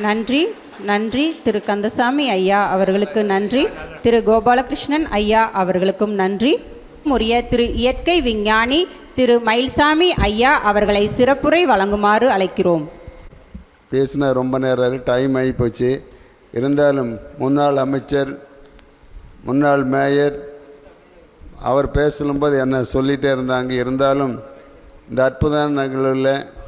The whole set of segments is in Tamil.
நன்றி நன்றி திரு கந்தசாமி ஐயா அவர்களுக்கு நன்றி திரு கோபாலகிருஷ்ணன் ஐயா அவர்களுக்கும் நன்றி உரிய திரு இயற்கை விஞ்ஞானி திரு மயில்சாமி ஐயா அவர்களை சிறப்புரை வழங்குமாறு அழைக்கிறோம். பேசினா ரொம்ப நேரம் டைம் ஆகி போச்சு இருந்தாலும் முன்னாள் அமைச்சர் முன்னாள் மேயர் அவர் பேசும்போது என்ன சொல்லிகிட்டே இருந்தாங்க. இருந்தாலும் இந்த அற்புத நிகழ்வில்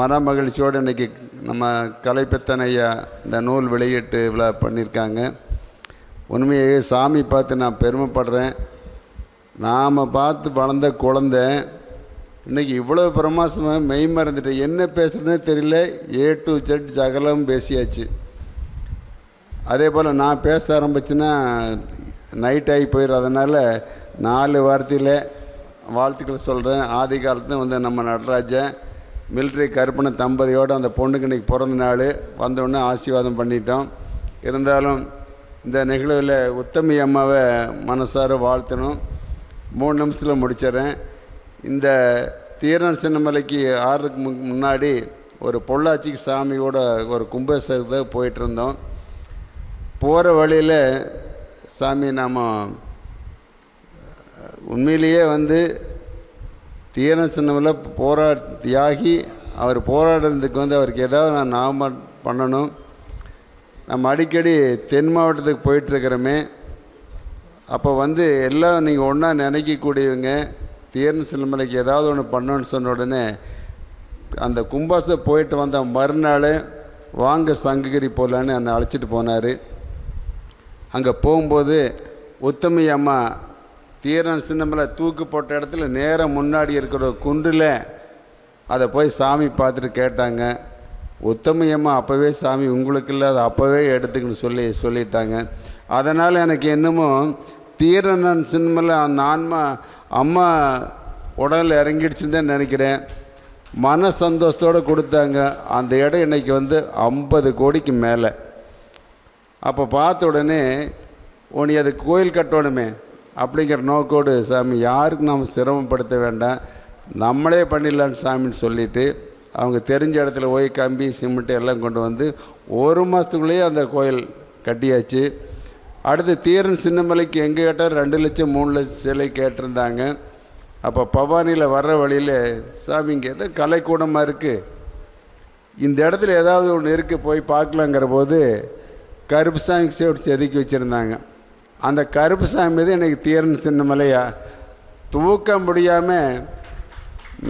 மன மகிழ்ச்சியோடு இன்றைக்கி நம்ம கலைப்பத்தனையா இந்த நூல் வெளியீட்டு விழா பண்ணியிருக்காங்க. உண்மையே சாமி பார்த்து நான் பெருமைப்படுறேன். நாம் பார்த்து வளர்ந்த குழந்தை இன்றைக்கி இவ்வளோ பிரமாசமாக மெய் மறந்துட்டு என்ன பேசுகிறேனே தெரியல. ஏ டு ஜெட் ஜகலம் பேசியாச்சு. அதே போல் நான் பேச ஆரம்பிச்சுன்னா நைட் ஆகி போயிடும் அதனால் நாலு வார்த்தையில் வாழ்த்துக்கள் சொல்கிறேன் ஆதி காலத்தில் வந்து நம்ம நடராஜன் மிலிட்ரி கருப்பண தம்பதியோடு அந்த பொண்ணுக்கு இன்றைக்கி பிறந்த நாள். வந்தோடனே ஆசீர்வாதம் பண்ணிட்டோம். இருந்தாலும் இந்த நிகழ்வில் உத்தமி அம்மாவை மனசார வாழ்த்தணும். மூணு நிமிஷத்தில் முடிச்சிடுறேன். இந்த தீரன் சின்னமலைக்கு ஆறுக்கு மு- முன்னாடி ஒரு பொள்ளாச்சிக்கு சாமியோட ஒரு கும்பாபிஷேகத்துக்கு போயிட்டுருந்தோம். போகிற வழியில் சாமி நாம் உண்மையிலேயே வந்து தீரன் சின்னமில் போரா தியாகி அவர் போராடுறதுக்கு வந்து அவருக்கு ஏதாவது நான் நாம பண்ணணும். நம்ம அடிக்கடி தென் மாவட்டத்துக்கு போயிட்டுருக்கிறோமே. அப்போ வந்து எல்லாம் நீங்கள் ஒன்றா நினைக்கக்கூடியவங்க தீரன் சின்னமலைக்கு ஏதாவது ஒன்று பண்ணணும்னு சொன்ன உடனே அந்த கும்பாசை போயிட்டு வந்த மறுநாள் வாங்க சங்ககிரி போகலான்னு என்னை அழைச்சிட்டு போனார். அங்கே போகும்போது உத்தமி அம்மா தீரன் சின்னமலை தூக்கு போட்ட இடத்துல நேராக முன்னாடி இருக்கிற குன்றில் அதை போய் சாமி பார்த்துட்டு கேட்டாங்க. உத்தமையம்மா அப்போவே சாமி உங்களுக்கு இல்லை அதை அப்போவே எடுத்துக்கன்னு சொல்லி சொல்லிட்டாங்க. அதனால் எனக்கு என்னமோ தீரனன் சின்னமலை அந்த ஆன்மா அம்மா உடலில் இறங்கிடுச்சுன்னு தான் நினைக்கிறேன். மன சந்தோஷத்தோடு கொடுத்தாங்க. அந்த இடம் இன்னைக்கு வந்து ஐம்பது கோடிக்கு மேலே. அப்போ பார்த்த உடனே உனி அது கோயில் கட்டணுமே. அப்படிங்கிற நோக்கோடு சாமி யாருக்கும் நாம் சிரமப்படுத்த வேண்டாம். நம்மளே பண்ணிடலான்னு சாமின்னு சொல்லிவிட்டு அவங்க தெரிஞ்ச இடத்துல போய் கம்பி சிமெண்ட்டு எல்லாம் கொண்டு வந்து ஒரு மாதத்துக்குள்ளேயே அந்த கோயில் கட்டியாச்சு. அடுத்து தீரன் சின்னமலைக்கு எங்கே கேட்டால் ரெண்டு லட்சம் மூணு லட்சம் சிலை கேட்டிருந்தாங்க. அப்போ பவானியில் வர்ற வழியில் சாமி இங்கே ஏதோ கலைக்கூடமாக இருக்குது இந்த இடத்துல ஏதாவது ஒன்று இருக்குது போய் பார்க்கலாங்கிற போது கருப்பு சாமி சேவடி செதுக்கி வச்சுருந்தாங்க. அந்த கருப்பு சாமி மீது எனக்கு தீரன் சின்னமலையா? தூக்க முடியாமல்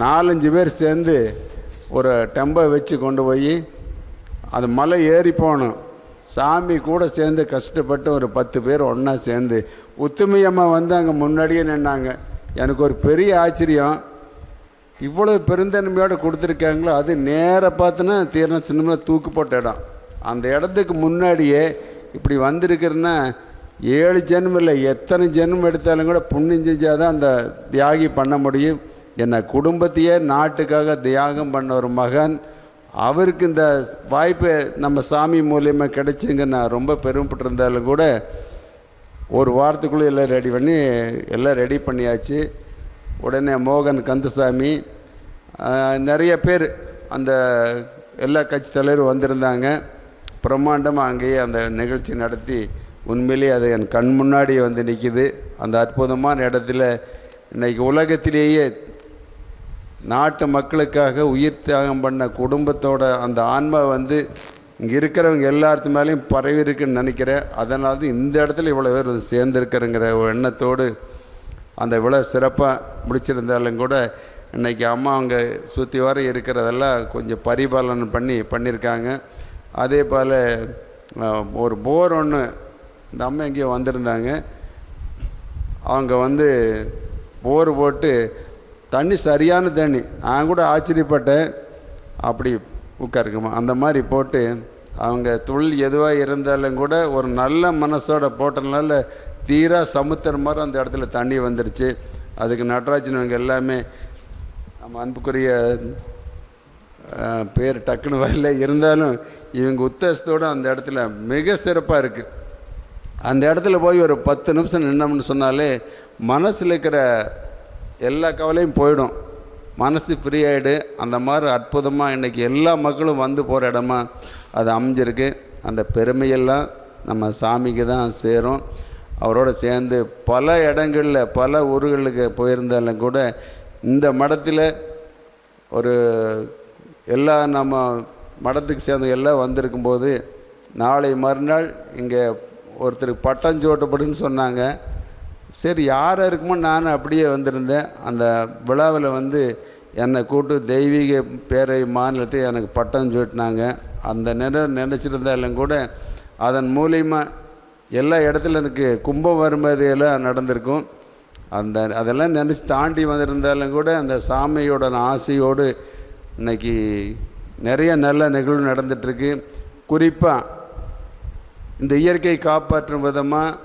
நாலஞ்சு பேர் சேர்ந்து ஒரு டெம்போ வச்சு கொண்டு போய் அது மலை ஏறி போகணும். சாமி கூட சேர்ந்து கஷ்டப்பட்டு ஒரு பத்து பேர் ஒன்றா சேர்ந்து உத்துமையம்மா வந்து அங்கே முன்னாடியே நின்னாங்க. எனக்கு ஒரு பெரிய ஆச்சரியம். இவ்வளோ பெருந்தன்மையோடு கொடுத்துருக்காங்களோ அது நேராக பார்த்தினா தீர்ண சின்னமாக தூக்கு போட்ட இடம். அந்த இடத்துக்கு முன்னாடியே இப்படி வந்திருக்கிறேன்னா ஏழு ஜென்மம் இல்லை. எத்தனை ஜென்மம் எடுத்தாலும் கூட புண்ணியம் செஞ்சால் தான் அந்த தியாகி பண்ண முடியும். என்னை குடும்பத்தையே நாட்டுக்காக தியாகம் பண்ண ஒரு மகன். அவருக்கு இந்த வாய்ப்பு நம்ம சாமி மூலியமாக கிடைச்சுங்க. நான் ரொம்ப பெருமைப்பட்டிருந்தாலும் கூட ஒரு வாரத்துக்குள்ளே எல்லாம் ரெடி பண்ணி எல்லாம் ரெடி பண்ணியாச்சு. உடனே மோகன் கந்தசாமி நிறைய பேர் அந்த எல்லா கட்சி தலைவரும் வந்திருந்தாங்க. பிரம்மாண்டமாக அங்கேயே அந்த நிகழ்ச்சி நடத்தி உண்மையிலேயே அது என் கண் முன்னாடி வந்து நிற்கிது அந்த அற்புதமான இடத்துல இன்னைக்கு உலகத்திலேயே நாட்டு மக்களுக்காக உயிர் தியாகம் பண்ண குடும்பத்தோட அந்த ஆன்மா வந்து இங்கே இருக்கிறவங்க எல்லாத்து மேலேயும் பரவி இருக்குன்னு நினைக்கிறேன். அதனால தான் இந்த இடத்துல இவ்வளோ பேர் வந்து சேர்ந்துருக்கிறேங்கிற ஒரு எண்ணத்தோடு அந்த விழா சிறப்பாக முடிச்சிருந்தாலும் கூட இன்றைக்கி அம்மா அவங்க சுற்றி வர இருக்கிறதெல்லாம் கொஞ்சம் பரிபாலனை பண்ணி பண்ணியிருக்காங்க. அதே போல் ஒரு போர் ஒன்று இந்த அம்மா எங்கேயோ வந்திருந்தாங்க. அவங்க வந்து போர் போட்டு தண்ணி சரியான தண்ணி. நான் கூட ஆச்சரியப்பட்டேன். அப்படி உட்காருக்குமா அந்த மாதிரி போட்டு அவங்க தொழில் எதுவாக இருந்தாலும் கூட ஒரு நல்ல மனசோட போட்டதுனால தீரா சமுத்திரம் மாதிரி அந்த இடத்துல தண்ணி வந்துடுச்சு அதுக்கு நடராஜன் இவங்க எல்லாமே நம்ம அன்புக்குரிய பேர் டக்குன்னு வரல. இருந்தாலும் இவங்க உத்தேசத்தோடு அந்த இடத்துல மிக சிறப்பாக இருக்குது அந்த இடத்துல போய் ஒரு பத்து நிமிஷம் நின்னோம்னு சொன்னாலே மனசில் இருக்கிற எல்லா கவலையும் போயிடும். மனசு ஃப்ரீயாயிடு அந்த மாதிரி அற்புதமாக இன்றைக்கி எல்லா மக்களும் வந்து போகிற இடமா அது அமைஞ்சிருக்கு. அந்த பெருமையெல்லாம் நம்ம சாமிக்கு தான் சேரும். அவரோட சேர்ந்து பல இடங்களில் பல ஊர்களுக்கு போயிருந்தாலும் கூட இந்த மடத்தில் ஒரு எல்லா நம்ம மடத்துக்கு சேர்ந்த எல்லாம் வந்திருக்கும்போது நாளை மறுநாள் இங்கே ஒருத்தருக்கு பட்டம் சூட்டப்படுன்னு சொன்னாங்க. சரி யாராக இருக்குமோ நான் அப்படியே வந்திருந்தேன். அந்த விழாவில் வந்து என்னை கூட்டு தெய்வீக பேரை மாநிலத்தை எனக்கு பட்டம் சூட்டினாங்க. அந்த நேரம் நினச்சிருந்தாலும் கூட அதன் மூலியமாக எல்லா இடத்துல எனக்கு கும்பம் வரும்போதெல்லாம் நடந்திருக்கும். அந்த அதெல்லாம் நினச்சி தாண்டி வந்திருந்தாலும் கூட அந்த சாமியோட ஆசையோடு இன்னைக்கு நிறைய நல்ல நிகழ்வு நடந்துகிட்ருக்கு குறிப்பாக இந்த இயற்கையை காப்பாற்றும் விதமாக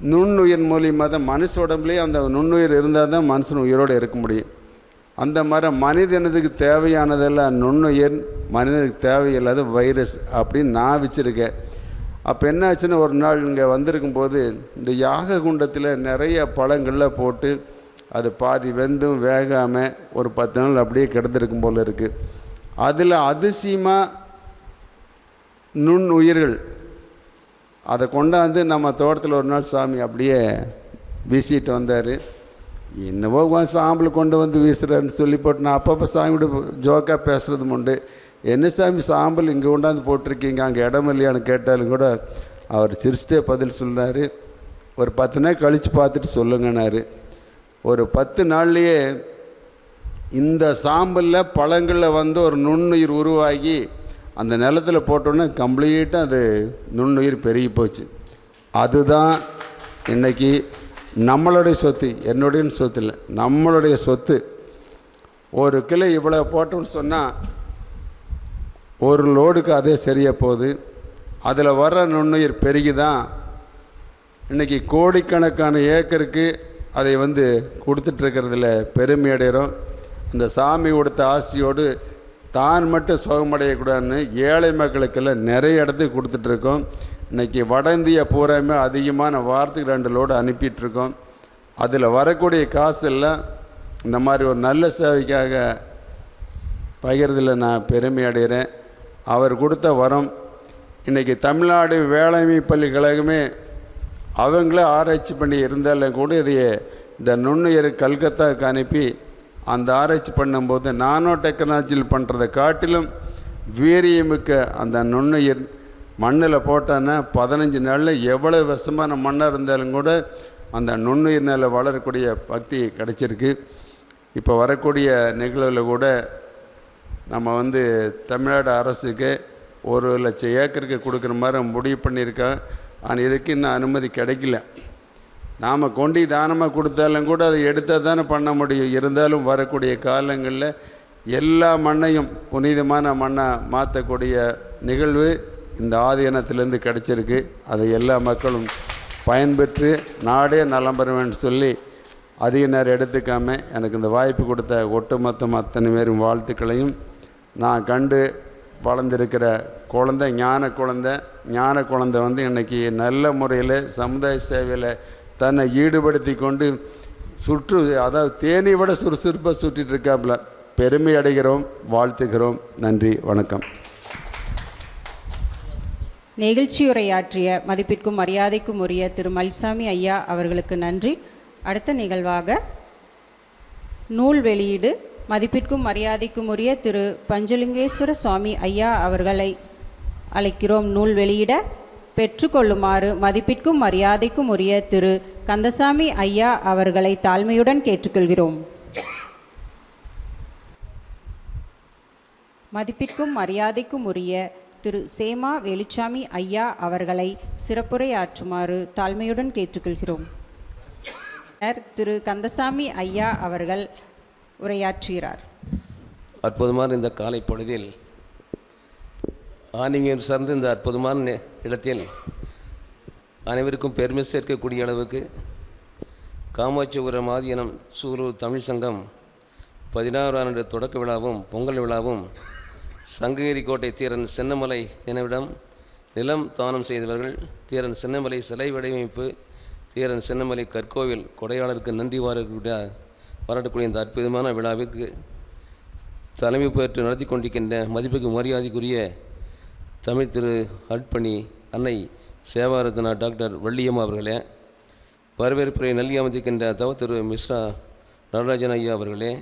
நுண்ணுயிர் மூலியமாக தான் மனுஷ உடம்புலேயே அந்த நுண்ணுயிர் இருந்தால் தான் மனுஷன் உயிரோடு இருக்க முடியும். அந்த மாதிரி மனிதனதுக்கு தேவையானதெல்லாம் நுண்ணுயிர் மனிதனுக்கு தேவையில்லாத வைரஸ் அப்படின்னு நான் வச்சுருக்கேன் அப்போ என்ன ஆச்சுன்னா ஒரு நாள் இங்கே வந்திருக்கும்போது இந்த யாக குண்டத்தில் நிறைய பழங்கள்லாம் போட்டு அது பாதி வெந்தும் வேகாமல் ஒரு பத்து நாள் அப்படியே கிடந்திருக்கும் போல் இருக்குது அதில் அதிசயமாக நுண் உயிர்கள் அதை கொண்டாந்து நம்ம தோட்டத்தில் ஒரு நாள் சாமி அப்படியே வீசிட்டு வந்தார். என்னவோ சாம்பல் கொண்டு வந்து வீசுகிறாருன்னு சொல்லி போட்டு நான் அப்பப்போ சாமியோட ஜோக்காக பேசுகிறதும் உண்டு. என்ன சாமி சாம்பல் இங்கே கொண்டாந்து போட்டிருக்கீங்க? அங்கே இடம் இல்லையான்னு கேட்டாலும் கூட அவர் சிரிச்சிட்டே பதில் சொன்னார் ஒரு பத்து நாள் கழித்து பார்த்துட்டு சொல்லுங்கன்னாரு. ஒரு பத்து நாள்லேயே இந்த சாம்பலில் பழங்களில் வந்து ஒரு நுண்ணுயிர் உருவாகி அந்த நிலத்தில் போட்டோன்னே கம்ப்ளீட்டாக அது நுண்ணுயிர் பெருகி போச்சு. அதுதான் இன்னைக்கு நம்மளுடைய சொத்து. என்னுடைய சொத்து இல்லை நம்மளுடைய சொத்து. ஒரு கிலோ இவ்வளோ போட்டோம்னு சொன்னால் ஒரு லோடுக்கு அதே சரியாக போகுது. அதில் வர்ற நுண்ணுயிர் பெருகி தான் இன்றைக்கி கோடிக்கணக்கான ஏக்கருக்கு அதை வந்து கொடுத்துட்ருக்கிறதுல பெருமை அடைகிறோம் இந்த சாமி கொடுத்த ஆசையோடு தான் மட்டும் சுகமடையக்கூடாதுன்னு ஏழை மக்களுக்கெல்லாம் நிறைய இடத்துக்கு கொடுத்துட்ருக்கோம். இன்றைக்கி வட இந்தியா பூராமே அதிகமான வாரத்துக்கு ரெண்டு லோடு அனுப்பிட்டுருக்கோம் அதில் வரக்கூடிய காசு எல்லாம் இந்த மாதிரி ஒரு நல்ல சேவைக்காக பகிர்றதில் நான் பெருமை அடைகிறேன். அவர் கொடுத்த வரம் இன்றைக்கி தமிழ்நாடு வேளாண்மை பல்கலைக்கழகமே அவங்களே ஆராய்ச்சி பண்ணி இருந்தாலும் கூட இதையே இந்த நுண்ணுயிர் கல்கத்தாவுக்கு அனுப்பி அந்த ஆராய்ச்சி பண்ணும்போது நானோ டெக்னாலஜியில் பண்ணுறதை காட்டிலும் வீரியமிக்க அந்த நுண்ணுயிர் மண்ணில் போட்டோன்னா பதினஞ்சு நாளில் எவ்வளோ விஷமான மண்ணாக இருந்தாலும் கூட அந்த நுண்ணுயிர் மேலே வளரக்கூடிய பக்தி கிடச்சிருக்கு. இப்போ வரக்கூடிய நிகழ்வில் கூட நம்ம வந்து தமிழ்நாடு அரசுக்கு ஒரு லட்சம் ஏக்கருக்கு கொடுக்குற மாதிரி முடிவு பண்ணியிருக்கோம். ஆனால் இதுக்கு இன்னும் அனுமதி கிடைக்கல. நாம் கொண்டு தானமாக கொடுத்தாலும் கூட அதை எடுத்தால் தானே பண்ண முடியும். இருந்தாலும் வரக்கூடிய காலங்களில் எல்லா மண்ணையும் புனிதமான மண்ணாக மாற்றக்கூடிய நிகழ்வு இந்த ஆதீனத்திலேருந்து கிடச்சிருக்கு. அதை எல்லா மக்களும் பயன்பெற்று நாடே நலம் பெறுவேன்னு சொல்லி அதிக நேரம் எடுத்துக்காம எனக்கு இந்த வாய்ப்பு கொடுத்த ஒட்டுமொத்தம் அத்தனை பேரும் வாழ்த்துக்களையும். நான் கண்டு வளர்ந்துருக்கிற குழந்தை ஞான குழந்தை ஞான குழந்தை வந்து இன்றைக்கி நல்ல முறையில் சமுதாய சேவையில் தன்னை ஈடுபடுத்தி கொண்டு சுற்று அதாவது தேனி விட சுறுசுறுப்பாக சுற்றிட்டு இருக்காப்புல. பெருமை அடைகிறோம் வாழ்த்துகிறோம். நன்றி வணக்கம். நிகழ்ச்சியுரையாற்றிய மதிப்பிற்கும் மரியாதைக்கும் உரிய திரு மல்சாமி ஐயா அவர்களுக்கு நன்றி. அடுத்த நிகழ்வாக நூல் வெளியீடு மதிப்பிற்கும் மரியாதைக்கும் உரிய திரு பஞ்சலிங்கேஸ்வர சுவாமி ஐயா அவர்களை அழைக்கிறோம். நூல் வெளியிட பெற்றுக்கொள்ளுமாறு மதிப்பிற்கும் மரியாதைக்கும் உரிய திரு. கந்தசாமி ஐயா அவர்களை தாழ்மையுடன் கேட்டுக்கொள்கிறோம். மதிப்பிற்கும் மரியாதைக்கும் உரிய திரு. சேமா வெளிச்சாமி ஐயா அவர்களை சிறப்புரையாற்றுமாறு தாழ்மையுடன் கேட்டுக்கொள்கிறோம். திரு. கந்தசாமி ஐயா அவர்கள் உரையாற்றுகிறார். அற்புதமான இந்த காலை பொழுதில் ஆன்மீகம் சார்ந்த இந்த அற்புதமான இடத்தில் அனைவருக்கும் பெருமை சேர்க்கக்கூடிய அளவுக்கு காமாட்சிபுரம் ஆதீனம் சூரூர் தமிழ் சங்கம் பதினாறாம் ஆண்டு தொடக்க விழாவும் பொங்கல் விழாவும் சங்ககிரி கோட்டை தீரன் சென்னமலை நினைவிடம் நிலம் தானம் செய்தவர்கள் தீரன் சென்னமலை சிலை வடிவமைப்பு தீரன் சென்னமலை கற்கோவில் கொடையாளருக்கு நன்றி வாரக்கூடிய பாராட்டக்கூடிய இந்த அற்புதமான விழாவிற்கு தலைமை பெற்று நடத்தி கொண்டிருக்கின்ற மதிப்புக்கு மரியாதைக்குரிய தமிழ் திரு அட்பணி அன்னை சேவாரத்னா டாக்டர் வள்ளியம்மா அவர்களே வரவேற்புரை நல்கி அமைந்திருக்கின்ற தவ திரு மிஸ்ரா நடராஜன் ஐயா அவர்களே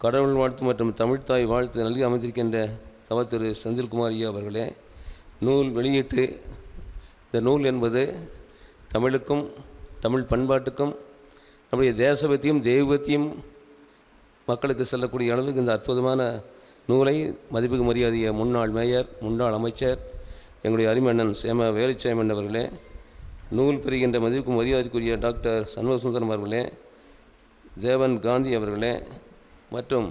கடவுள் வாழ்த்து மற்றும் தமிழ்த்தாய் வாழ்த்து நல்கி அமைந்திருக்கின்ற தவ திரு செந்தில்குமார் ஐயா அவர்களே நூல் வெளியீட்டு இந்த நூல் என்பது தமிழுக்கும் தமிழ் பண்பாட்டுக்கும் நம்முடைய தேசபத்தியும் தெய்வத்தையும் மக்களுக்கு செல்லக்கூடிய அளவுக்கு இந்த அற்புதமான நூலை மதிப்புக்கு மரியாதைய முன்னாள் மேயர் முன்னாள் அமைச்சர் எங்களுடைய அரிமன்னன் சேம வேலுச்சாமன் அவர்களே நூல் பெறுகின்ற மதிப்புக்கு மரியாதைக்குரிய டாக்டர் சண்முகசுந்தரம் அவர்களே தேவன் காந்தி அவர்களே மற்றும்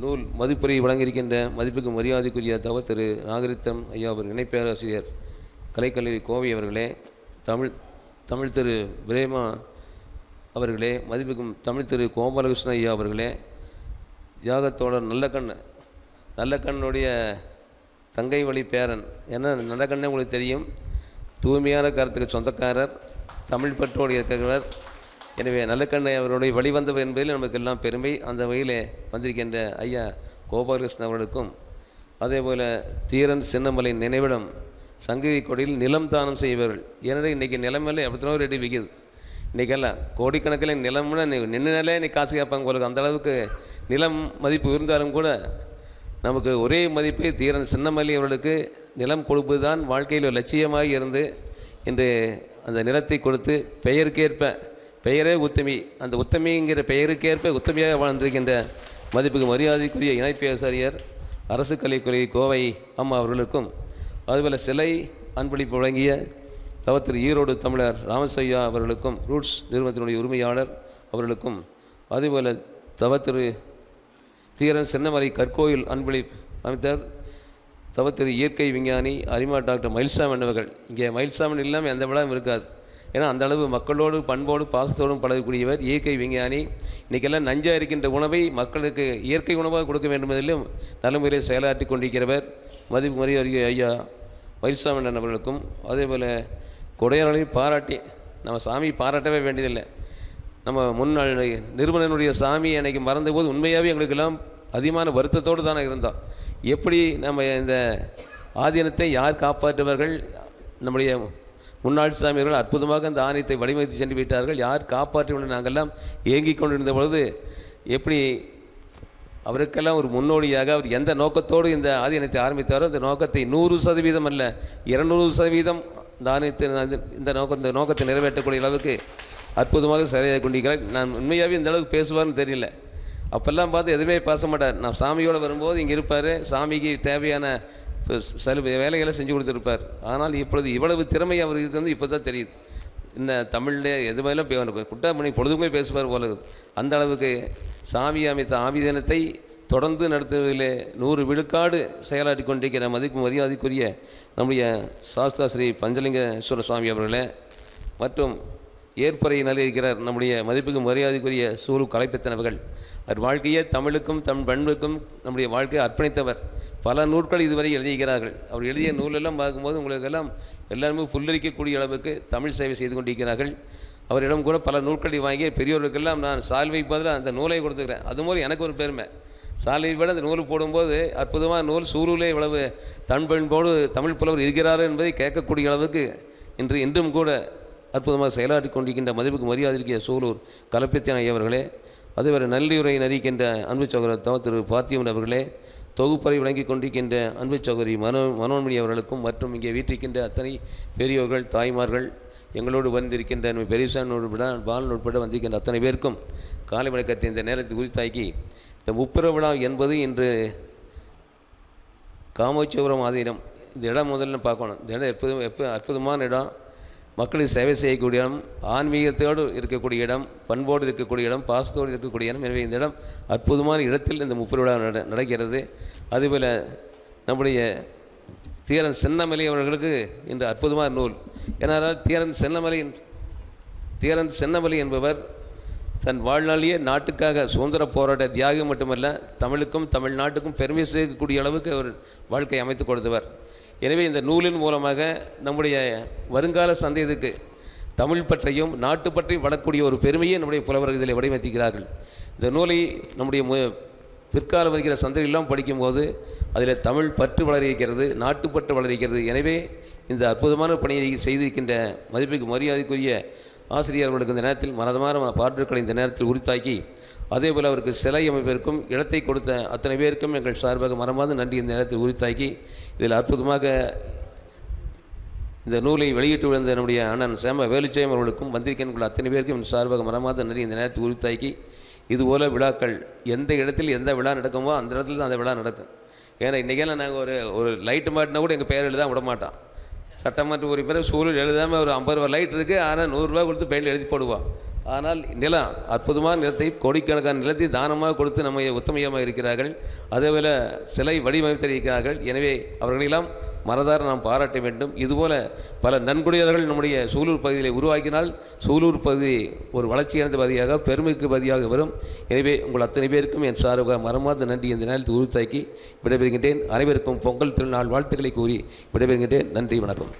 நூல் மதிப்புரை வழங்கியிருக்கின்ற மதிப்புக்கு மரியாதைக்குரிய தவ திரு நாகரித்தம் ஐயா அவர் இணைப்பேராசிரியர் கலைக்கல்லூரி கோவை அவர்களே தமிழ் தமிழ் திரு பிரேமா அவர்களே மதிப்புக்கும் தமிழ் திரு கோபாலகிருஷ்ண ஐயா அவர்களே ஜாகத்தோடர் நல்ல கண்ணு. நல்ல கண்ணுடைய தங்கை வழி பேரன். ஏன்னா கண்ணே உங்களுக்கு தெரியும். தூய்மையான கருத்துக்கு சொந்தக்காரர். தமிழ் பற்றோடு இருக்கிறவர். எனவே நல்லக்கண்ணை அவருடைய வழிவந்தவர் என்பதில் நமக்கு எல்லாம் பெருமை. அந்த வகையிலே வந்திருக்கின்ற ஐயா கோபாலகிருஷ்ணன் அவர்களுக்கும் அதேபோல் தீரன் சின்னமலை நினைவிடம் சங்ககிரி கொடியில் நிலம் தானம் செய்வார்கள் ஏனென்றால் இன்றைக்கி நிலமேல எவ்வளோ ரேட்டு விற்கிது இன்றைக்கெல்லாம் கோடிக்கணக்கில் நிலம்னா நின்றுனாலே இன்றைக்கி காசு கேட்பாங்க உங்களுக்கு அந்த அளவுக்கு நிலம் மதிப்பு இருந்தாலும் கூட நமக்கு ஒரே மதிப்பு தீரன் சின்னமல்லி அவர்களுக்கு நிலம் கொடுப்பது தான் வாழ்க்கையில் ஒரு லட்சியமாக இருந்து இன்று அந்த நிலத்தை கொடுத்து பெயருக்கேற்ப பெயரே உத்தமி. அந்த உத்தமிங்கிற பெயருக்கேற்ப உத்தமியாக வாழ்ந்திருக்கின்ற மதிப்புக்கு மரியாதைக்குரிய இணைப்பேசாரியர் அரசு கலைக்குறை கோவை அம்மா அவர்களுக்கும் அதுபோல் சிலை அன்பளிப்பு வழங்கிய தவத்திரு ஈரோடு தமிழர் ராமசையா அவர்களுக்கும் ரூட்ஸ் நிறுவனத்தினுடைய உரிமையாளர் அவர்களுக்கும் அதேபோல் தவத்திரு தீரன் சின்னமலை கற்கோயில் அன்பளி அமைத்தர் தவத்திரு இயற்கை விஞ்ஞானி அரிமா டாக்டர் மயில்சாமன் அவர்கள். இங்கே மயில்சாமன் இல்லாமல் எந்த விழாவும் இருக்காது. ஏன்னா அந்த அளவு மக்களோடு பண்போடு பாசத்தோடும் பழகக்கூடியவர் இயற்கை விஞ்ஞானி. இன்றைக்கெல்லாம் நஞ்சாக இருக்கின்ற உணவை மக்களுக்கு இயற்கை உணவாக கொடுக்க வேண்டும் என்பதிலும் நல்ல முறையில் செயலாற்றி கொண்டிருக்கிறவர் மதிப்பு மரியாதை ஐயா மயில்சாமன் அவர்களுக்கும் அதேபோல் கொடையாளரையும் பாராட்டி நம்ம சாமி பாராட்டவே வேண்டியதில்லை. நம்ம முன்னாள் நிறுவனனுடைய சாமி அன்னைக்கு மறந்தபோது உண்மையாகவே எங்களுக்கெல்லாம் அதிகமான வருத்தத்தோடு தானே இருந்தோம் எப்படி நம்ம இந்த ஆதீனத்தை யார் காப்பாற்றுவார்கள் நம்முடைய முன்னாள் சாமியர்கள் அற்புதமாக அந்த ஆணையத்தை வடிவமைத்து சென்று விட்டார்கள். யார் காப்பாற்றுவார்கள் நாங்கள்லாம் ஏங்கிக் கொண்டிருந்த பொழுது எப்படி அவருக்கெல்லாம் ஒரு முன்னோடியாக அவர் எந்த நோக்கத்தோடு இந்த ஆதீனத்தை ஆரம்பித்தாரோ அந்த நோக்கத்தை நூறு சதவீதம் அல்ல இருநூறு சதவீதம் இந்த ஆணையத்தை இந்த நோக்கம் இந்த நோக்கத்தை நிறைவேற்றக்கூடிய அளவுக்கு அற்புதமாக சரியாக கொண்டிருக்கிறார் நான் உண்மையாகவே இந்த அளவுக்கு பேசுவார்னு தெரியல. அப்போல்லாம் பார்த்து எதுவுமே பேச மாட்டார். நான் சாமியோடு வரும்போது இங்கே இருப்பார். சாமிக்கு தேவையான சலு வேலைகளை செஞ்சு கொடுத்துருப்பார். ஆனால் இப்பொழுது இவ்வளவு திறமை அவர் வந்து இப்போ தான் தெரியுது. இந்த தமிழில் எது மேலும் குட்டாமணி பொழுதுமே பேசுவார் போல அந்த அளவுக்கு சாமி அமைத்த ஆவிதனத்தை தொடர்ந்து நடத்துவதிலே நூறு விழுக்காடு செயலாற்றி கொண்டிருக்கிற மதிப்பு மரியாதைக்குரிய நம்முடைய சாஸ்தா ஸ்ரீ பஞ்சலிங்கேஸ்வர சுவாமி அவர்களே மற்றும் ஏற்புரை இருக்கிறார். நம்முடைய மதிப்புக்கு மரியாதைக்குரிய சூரு கலைப்பத்தனவர்கள். அவர் வாழ்க்கையே தமிழுக்கும் தம் பண்புக்கும் நம்முடைய வாழ்க்கையை அர்ப்பணித்தவர். பல நூல்கள் இதுவரை எழுதியிருக்கிறார்கள். அவர் எழுதிய நூலெல்லாம் பார்க்கும்போது உங்களுக்கெல்லாம் எல்லாருமே புல்லரிக்கக்கூடிய அளவுக்கு தமிழ் சேவை செய்து கொண்டிருக்கிறார்கள். அவரிடம் கூட பல நூல்களை வாங்கி பெரியவர்களுக்கெல்லாம் நான் சால்வை பதிலாக அந்த நூலை கொடுத்துக்கிறேன். அது மாதிரி எனக்கு ஒரு பெருமை. சால்வை விட அந்த நூல் போடும்போது அற்புதமான நூல் சூருலே இவ்வளவு தன்பண்போடு தமிழ் புலவர் இருக்கிறார் என்பதை கேட்கக்கூடிய அளவுக்கு இன்று இன்றும் கூட அற்புதமாக செயலாற்றி கொண்டிருக்கின்ற மதிப்புக்கு மரியாதைக்கு சூலூர் கலப்பித்தியான ஐயவர்களே அதுவரை நல்லுரை நறிக்கின்ற அன்பு சகோதரர் திரு பார்த்தியவன் அவர்களே தொகுப்பறை வழங்கி கொண்டிருக்கின்ற அன்பு சகோதரி மனோ மனோன்மணி அவர்களுக்கும் மற்றும் இங்கே வீட்டிருக்கின்ற அத்தனை பெரியோர்கள் தாய்மார்கள் எங்களோடு வந்திருக்கின்ற நம்ம பெரியசான் உட்பட பாலன் உட்பட வந்திருக்கின்ற அத்தனை பேருக்கும் காலை வணக்கத்தை இந்த நேரத்தை குறித்தாக்கி இந்த முப்புற விழா என்பது இன்று காமோச்சபுரம் ஆதீனம். இந்த இடம் முதல்ல பார்க்கணும். இந்த இடம் எப்போதும் எப்போ அற்புதமான இடம். மக்களுக்கு சேவை செய்யக்கூடிய இடம் ஆன்மீகத்தோடு இருக்கக்கூடிய இடம் பண்போடு இருக்கக்கூடிய இடம் பாசத்தோடு இருக்கக்கூடிய இடம். எனவே இந்த இடம் அற்புதமான இடத்தில் இந்த முப்பது நட நடக்கிறது. அதுபோல் நம்முடைய தீரன் சென்னமலை அவர்களுக்கு இன்று அற்புதமான நூல். ஏனால் தீரன் சென்னமலையின் தீரன் சென்னமலை என்பவர் தன் வாழ்நாளிலேயே நாட்டுக்காக சுதந்திர போராட்ட தியாகம் மட்டுமல்ல தமிழுக்கும் தமிழ்நாட்டுக்கும் பெருமை சேர்க்கக்கூடிய அளவுக்கு அவர் வாழ்க்கை அமைத்து கொடுத்தவர். எனவே இந்த நூலின் மூலமாக நம்முடைய வருங்கால சந்தேகத்துக்கு தமிழ் பற்றையும் நாட்டு பற்றையும் வளரக்கூடிய ஒரு பெருமையை நம்முடைய புலவர்கள் இதில் வடிவமைத்திருக்கிறார்கள். இந்த நூலை நம்முடைய மு பிற்காலம் வருகிற சந்ததியெல்லாம் படிக்கும்போது அதில் தமிழ் பற்று வளரிக்கிறது நாட்டுப்பற்று வளரிக்கிறது எனவே இந்த அற்புதமான பணியை செய்திருக்கின்ற மதிப்புக்கு மரியாதைக்குரிய ஆசிரியர்களுக்கு இந்த நேரத்தில் மனதமான பாடல்களை இந்த நேரத்தில் உரித்தாக்கி அதேபோல் அவருக்கு சிலை அமைப்பிற்கும் இடத்தை கொடுத்த அத்தனை பேருக்கும் எங்கள் சார்பாக மறமாத நன்றி இந்த நேரத்தில் உரித்தாக்கி இதில் அற்புதமாக இந்த நூலை வெளியிட்டு விழுந்த என்னுடைய அண்ணன் சேம வேலுச்சயம் அவர்களுக்கும் வந்திருக்கின்ற அத்தனை பேருக்கும் என் சார்பாக மறமாத நன்றி இந்த நேரத்தில் உரித்தாக்கி இதுபோல விழாக்கள் எந்த இடத்தில் எந்த விழா நடக்குமோ அந்த இடத்துல தான் அந்த விழா நடக்கும். ஏன்னா இன்றைக்கெல்லாம் நாங்கள் ஒரு ஒரு லைட்டு மாட்டினா கூட எங்கள் பேரில் தான் விட மாட்டோம். சட்டமன்ற உறுப்பினர் சூழல் எழுதாமல் ஒரு ஐம்பது ரூபா லைட் இருக்குது ஆனால் நூறுரூவா கொடுத்து பெயிண்ட் எழுதி போடுவோம் ஆனால் நிலம் அற்புதமான நிலத்தை கோடிக்கணக்கான நிலத்தை தானமாக கொடுத்து நம்ம உத்தமையமாக இருக்கிறார்கள். அதேபோல் சிலை வடிவமைத்திருக்கிறார்கள். எனவே அவர்களெல்லாம் மனதார நாம் பாராட்ட வேண்டும். இதுபோல பல நன்கொடையாளர்கள் நம்முடைய சூலூர் பகுதியில் உருவாக்கினால் சூலூர் பகுதி ஒரு வளர்ச்சியடைந்த பகுதியாக பெருமைக்கு பகுதியாக வரும். எனவே உங்கள் அத்தனை பேருக்கும் என் சார்பாக மரமாத நன்றி இந்த நேரத்தில் உறுத்தாக்கி விடைபெறுகின்றேன். அனைவருக்கும் பொங்கல் திருநாள் வாழ்த்துக்களை கூறி விடைபெறுகின்றேன். நன்றி வணக்கம்.